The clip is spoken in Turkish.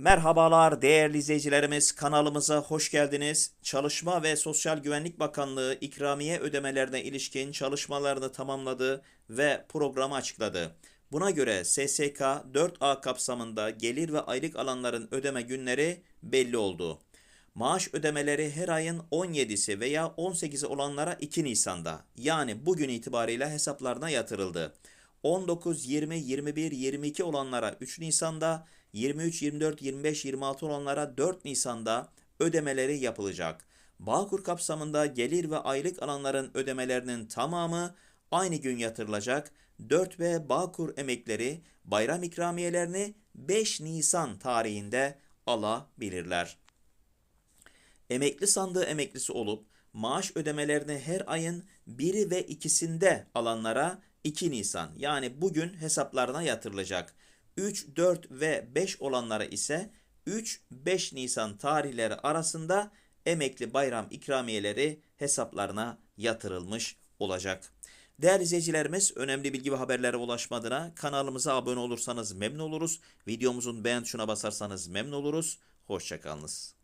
Merhabalar değerli izleyicilerimiz kanalımıza hoş geldiniz. Çalışma ve Sosyal Güvenlik Bakanlığı ikramiye ödemelerine ilişkin çalışmalarını tamamladı ve programı açıkladı. Buna göre SSK 4A kapsamında gelir ve aylık alanların ödeme günleri belli oldu. Maaş ödemeleri her ayın 17'si veya 18'i olanlara 2 Nisan'da yani bugün itibariyle hesaplarına yatırıldı. 19, 20, 21, 22 olanlara 3 Nisan'da, 23, 24, 25, 26 olanlara 4 Nisan'da ödemeleri yapılacak. Bağkur kapsamında gelir ve aylık alanların ödemelerinin tamamı aynı gün yatırılacak. 4 ve Bağkur emekleri bayram ikramiyelerini 5 Nisan tarihinde alabilirler. Emekli sandığı emeklisi olup maaş ödemelerini her ayın biri ve ikisinde alanlara 2 Nisan yani bugün hesaplarına yatırılacak. 3, 4 ve 5 olanlara ise 3-5 Nisan tarihleri arasında emekli bayram ikramiyeleri hesaplarına yatırılmış olacak. Değerli izleyicilerimiz önemli bilgi ve haberlere ulaşmadığına kanalımıza abone olursanız memnun oluruz. Videomuzun beğen tuşuna basarsanız memnun oluruz. Hoşçakalınız.